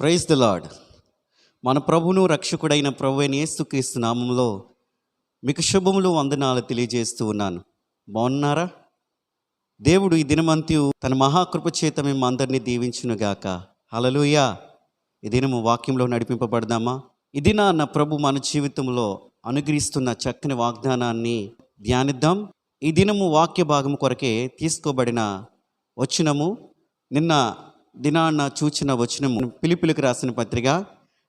Praise the lord మన ప్రభును రక్షకుడైన ప్రభు అయిన యేసుక్రీస్తు నామంలో మీకు శుభములు వందనాలు తెలియజేస్తూ ఉన్నాను. బాగున్నారా? దేవుడు ఈ దినమంత్యు తన మహాకృప చేత మేము అందరినీ దీవించునుగాక హలలుయా ఈ దినము వాక్యంలో నడిపింపబడదామా? ఇది నా ప్రభు మన జీవితంలో అనుగ్రహిస్తున్న చక్కని వాగ్దానాన్ని ధ్యానిద్దాం. ఈ దినము వాక్య భాగం కొరకే తీసుకోబడిన వచ్చినము నిన్న దినాన్న చూచిన వచనము. పిలిపిలికి రాసిన పత్రిక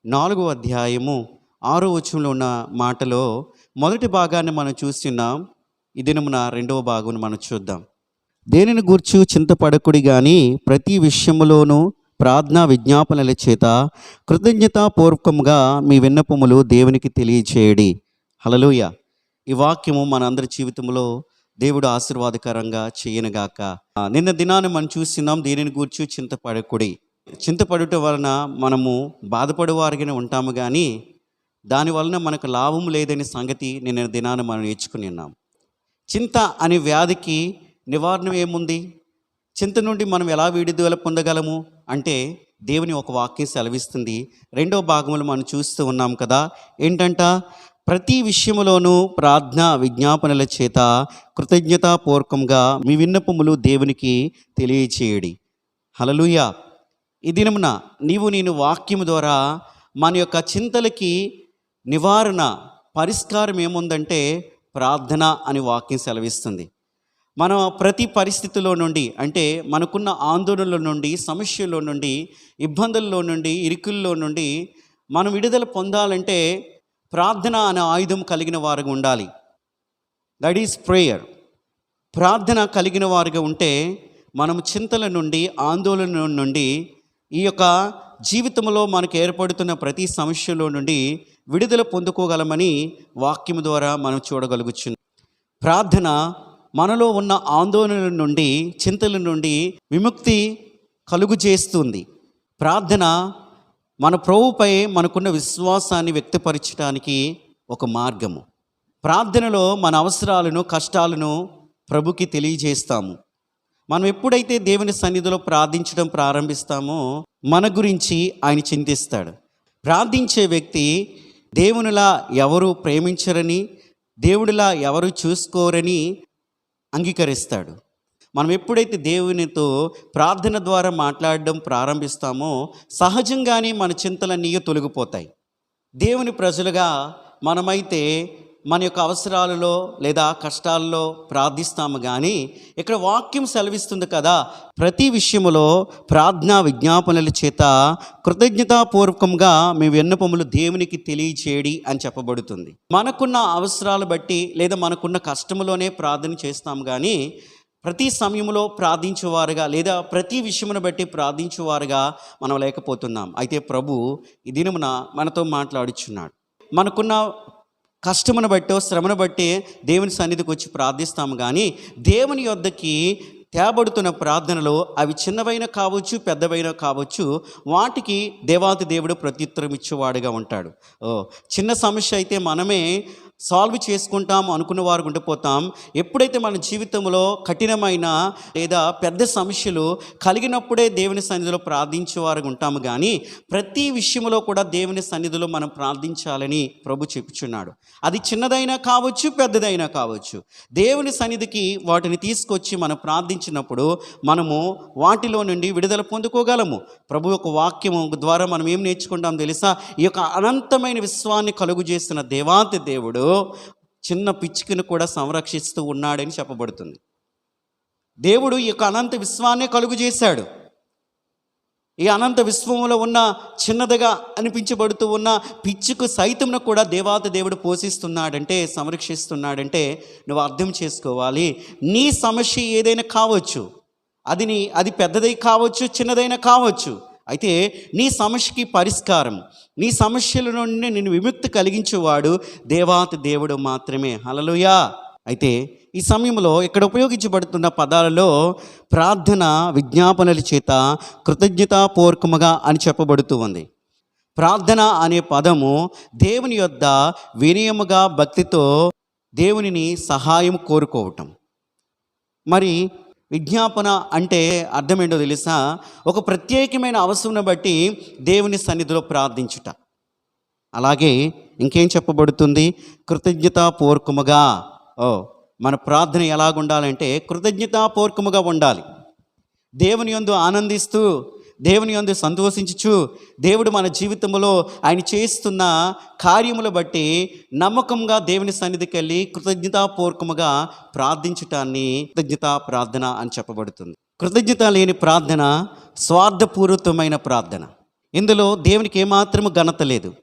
నాలుగో అధ్యాయము ఆరో వచనంలో ఉన్న మాటలో మొదటి భాగాన్ని మనం చూస్తున్నాం. ఈ దినమున రెండవ భాగం మనం చూద్దాం. దేనిని గూర్చు చింతపడకుడి కానీ ప్రతి విషయములోనూ ప్రార్థనా విజ్ఞాపనల చేత కృతజ్ఞతాపూర్వకంగా మీ విన్నపములు దేవునికి తెలియచేయడి. హలలుయ ఈ వాక్యము మన అందరి జీవితంలో దేవుడు ఆశీర్వాదకరంగా చేయనుగాక. నిన్న దినాన్ని మనం చూస్తున్నాం దేనిని గూర్చి చింతపడకుడి. చింతపడుట వలన మనము బాధపడేవారిగానే ఉంటాము కానీ దాని వలన మనకు లాభం లేదనే సంగతి నిన్న దినాన్ని మనం నేర్చుకుని ఉన్నాం. చింత అనే వ్యాధికి నివారణ ఏముంది? చింత నుండి మనం ఎలా విడుదల పొందగలము? అంటే దేవుని ఒక వాక్యం సెలవిస్తుంది. రెండో భాగంలో మనం చూస్తూ ఉన్నాం కదా ఏంటంట? ప్రతి విషయములోనూ ప్రార్థన విజ్ఞాపనల చేత కృతజ్ఞతాపూర్వకంగా మీ విన్నపములు దేవునికి తెలియచేయడి. హలలుయ ఈ దినమున నీవు నేను వాక్యము ద్వారా మన యొక్క చింతలకి నివారణ పరిష్కారం ఏముందంటే ప్రార్థన అని వాక్యం సెలవిస్తుంది. మనం ప్రతి పరిస్థితిలో నుండి అంటే మనకున్న ఆందోళనల నుండి సమస్యల్లో నుండి ఇబ్బందుల్లో నుండి ఇరుకుల్లో నుండి మనం విడుదల పొందాలంటే ప్రార్థన అనే ఆయుధం కలిగిన వారుగా ఉండాలి. దట్ ఈస్ ప్రేయర్ ప్రార్థన కలిగిన వారుగా ఉంటే మనం చింతల నుండి ఆందోళన నుండి ఈ యొక్క జీవితంలో మనకు ఏర్పడుతున్న ప్రతి సమస్యలో నుండి విడుదల పొందుకోగలమని వాక్యం ద్వారా మనం చూడగలుగుతుంది ప్రార్థన మనలో ఉన్న ఆందోళనల నుండి చింతల నుండి విముక్తి కలుగు చేస్తుంది. ప్రార్థన మన ప్రభుపై మనకున్న విశ్వాసాన్ని వ్యక్తపరచడానికి ఒక మార్గము. ప్రార్థనలో మన అవసరాలను కష్టాలను ప్రభుకి తెలియజేస్తాము. మనం ఎప్పుడైతే దేవుని సన్నిధిలో ప్రార్థించడం ప్రారంభిస్తామో మన గురించి ఆయన చింతిస్తాడు. ప్రార్థించే వ్యక్తి దేవునిలా ఎవరు ప్రేమించరని దేవుడిలా ఎవరు చూసుకోరని అంగీకరిస్తాడు. మనం ఎప్పుడైతే దేవునితో ప్రార్థన ద్వారా మాట్లాడడం ప్రారంభిస్తామో సహజంగానే మన చింతలన్నీ తొలగిపోతాయి. దేవుని ప్రజలుగా మనమైతే మన యొక్క అవసరాలలో లేదా కష్టాల్లో ప్రార్థిస్తాము కానీ ఇక్కడ వాక్యం సెలవిస్తుంది కదా ప్రతి విషయములో ప్రార్థనా విజ్ఞాపనల చేత కృతజ్ఞతాపూర్వకంగా మీ విన్నపములు దేవునికి తెలియచేయడి అని చెప్పబడుతుంది. మనకున్న అవసరాలు బట్టి లేదా మనకున్న కష్టములోనే ప్రార్థన చేస్తాము కానీ ప్రతి సమయంలో ప్రార్థించేవారుగా లేదా ప్రతి విషయమును బట్టి ప్రార్థించేవారుగా మనం లేకపోతున్నాం. అయితే ప్రభు ఈ దినమున మనతో మాట్లాడుచున్నాడు. మనకున్న కష్టమును బట్టో శ్రమను బట్టి దేవుని సన్నిధికి వచ్చి ప్రార్థిస్తాము కానీ దేవుని యొద్దకి తేబడుతున్న ప్రార్థనలో అవి చిన్నవైన కావచ్చు పెద్దవైన కావచ్చు వాటికి దేవాతి దేవుడు ప్రత్యుత్తరం ఇచ్చేవాడుగా ఉంటాడు. ఓ చిన్న సమస్య అయితే మనమే సాల్వ్ చేసుకుంటాం అనుకున్న వారు ఉండిపోతాం. ఎప్పుడైతే మన జీవితంలో కఠినమైన లేదా పెద్ద సమస్యలు కలిగినప్పుడే దేవుని సన్నిధిలో ప్రార్థించేవారు ఉంటాము కానీ ప్రతి విషయంలో కూడా దేవుని సన్నిధిలో మనం ప్రార్థించాలని ప్రభు చెప్పుచున్నాడు. అది చిన్నదైనా కావచ్చు పెద్దదైనా కావచ్చు. దేవుని సన్నిధికి వాటిని తీసుకొచ్చి మనం ప్రార్థించినప్పుడు మనము వాటిలో నుండి విడుదల పొందుకోగలము. ప్రభు యొక్క వాక్యము ద్వారా మనం ఏం నేర్చుకుంటాం తెలుసా? ఈ యొక్క అనంతమైన విశ్వాన్ని కలుగు చేసిన దేవాంత దేవుడు చిన్న పిచ్చుకను కూడా సంరక్షిస్తూ ఉన్నాడని చెప్పబడుతుంది. దేవుడు ఈ యొక్క అనంత విశ్వాన్ని కలుగు చేశాడు. ఈ అనంత విశ్వములో ఉన్న చిన్నదిగా అనిపించబడుతూ ఉన్న పిచ్చుకు సైతంను కూడా దేవాత దేవుడు పోషిస్తున్నాడంటే సంరక్షిస్తున్నాడంటే నువ్వు అర్థం చేసుకోవాలి. నీ సమస్య ఏదైనా కావచ్చు. అది నీ అది పెద్దదై కావచ్చు చిన్నదైనా కావచ్చు. అయితే నీ సమస్యకి పరిష్కారం నీ సమస్యల నుండి నేను విముక్తి కలిగించేవాడు దేవాతి దేవుడు మాత్రమే. హలలుయా అయితే ఈ సమయంలో ఇక్కడ ఉపయోగించబడుతున్న పదాలలో ప్రార్థన విజ్ఞాపనల చేత కృతజ్ఞతాపూర్వకముగా అని చెప్పబడుతూ ఉంది. ప్రార్థన అనే పదము దేవుని యొద్ద వినయముగా భక్తితో దేవునిని సహాయం కోరుకోవటం. మరి విజ్ఞాపన అంటే అర్థం ఏంటో తెలుసా? ఒక ప్రత్యేకమైన అవసరం బట్టి దేవుని సన్నిధిలో ప్రార్థించుట. అలాగే ఇంకేం చెప్పబడుతుంది? కృతజ్ఞతాపూర్వకముగా ఓ మన ప్రార్థన ఎలాగుండాలంటే కృతజ్ఞతాపూర్వకముగా ఉండాలి. దేవుని యందు ఆనందిస్తూ దేవుని యందు సంతోషించుచు దేవుడు మన జీవితంలో ఆయన చేస్తున్న కార్యములు బట్టి నమ్మకంగా దేవుని సన్నిధికి వెళ్ళి కృతజ్ఞతాపూర్వకముగా ప్రార్థించటాన్ని కృతజ్ఞతా ప్రార్థన అని చెప్పబడుతుంది. కృతజ్ఞత లేని ప్రార్థన స్వార్థపూరితమైన ప్రార్థన. ఇందులో దేవునికి ఏమాత్రము ఘనత లేదు.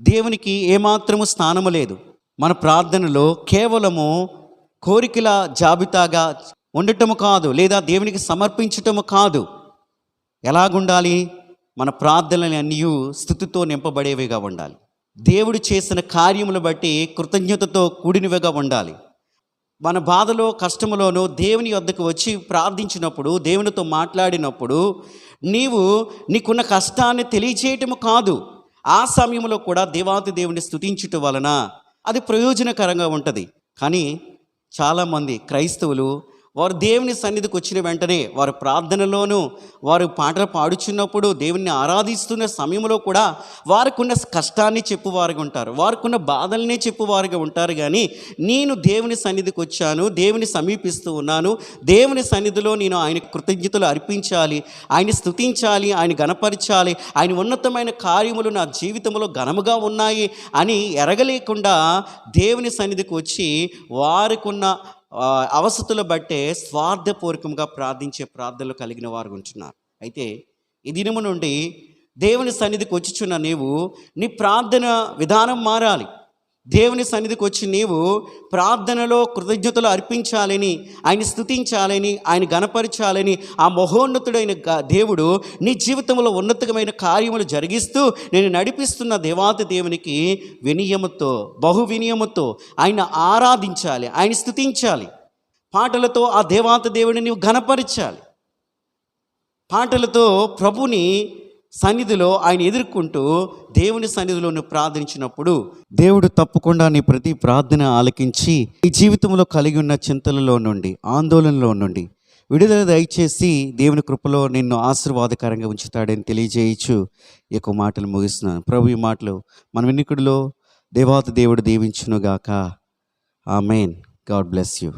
దేవునికి ఏమాత్రము స్థానము లేదు. మన ప్రార్థనలో కేవలము కోరికల జాబితాగా ఉండటము కాదు లేదా దేవునికి సమర్పించటము కాదు. ఎలాగుండాలి? మన ప్రార్థనలు అన్నీ స్థుతితో నింపబడేవిగా ఉండాలి. దేవుడు చేసిన కార్యములు బట్టి కృతజ్ఞతతో కూడినవిగా ఉండాలి. మన బాధలో కష్టములోనూ దేవుని వద్దకు వచ్చి ప్రార్థించినప్పుడు దేవునితో మాట్లాడినప్పుడు నీవు నీకున్న కష్టాన్ని తెలియచేయటము కాదు. ఆ సమయంలో కూడా దేవాతి దేవుని స్థుతించుట వలన అది ప్రయోజనకరంగా ఉంటుంది. కానీ చాలామంది క్రైస్తవులు వారు దేవుని సన్నిధికి వచ్చిన వెంటనే వారు ప్రార్థనలోనూ వారు పాటలు పాడుచున్నప్పుడు దేవుని ఆరాధిస్తున్న సమయంలో కూడా వారికున్న కష్టాన్ని చెప్పువారుగా ఉంటారు. వారికున్న బాధల్ని చెప్పువారుగా ఉంటారు. కానీ నేను దేవుని సన్నిధికి వచ్చాను దేవుని సమీపిస్తూ ఉన్నాను దేవుని సన్నిధిలో నేను ఆయన కృతజ్ఞతలు అర్పించాలి ఆయన స్తుతించాలి ఆయన గణపరచాలి ఆయన ఉన్నతమైన కార్యములు నా జీవితంలో ఘనముగా ఉన్నాయి అని ఎరగలేకుండా దేవుని సన్నిధికి వచ్చి వారికున్న అవసతులు బట్టే స్వార్థపూర్వకంగా ప్రార్థించే ప్రార్థనలు కలిగిన వారు ఉంటున్నారు. అయితే ఈ దినము నుండి దేవుని సన్నిధికి వచ్చిచున్న నీవు నీ ప్రార్థన విధానం మారాలి. దేవుని సన్నిధికి వచ్చి నీవు ప్రార్థనలో కృతజ్ఞతలు అర్పించాలని ఆయన స్థుతించాలని ఆయన గణపరచాలని ఆ మహోన్నతుడైన గ- దేవుడు నీ జీవితంలో ఉన్నతమైన కార్యములు జరిగిస్తూ నేను నడిపిస్తున్న దేవాతి దేవునికి వినయముతో బహు వినయముతో ఆయన ఆరాధించాలి ఆయన స్థుతించాలి. పాటలతో ఆ దేవాత దేవుడిని నీవు ఘనపరచాలి. పాటలతో ప్రభుని సన్నిధిలో ఆయన ఎదుర్కొంటూ దేవుని సన్నిధిలో నువ్వు ప్రార్థించినప్పుడు దేవుడు తప్పకుండా నీ ప్రతి ప్రార్థన ఆలకించి ఈ జీవితంలో కలిగి ఉన్న చింతలలో నుండి ఆందోళనలో నుండి విడుదల దయచేసి దేవుని కృపలో నిన్ను ఆశీర్వాదకరంగా ఉంచుతాడని తెలియజేయచ్చు. ఈ యొక్క మాటలు ముగిస్తున్నాను. ప్రభు ఈ మాటలు మన వినికుడిలో దేవాత దేవుడు దీవించునుగాక. May God bless you.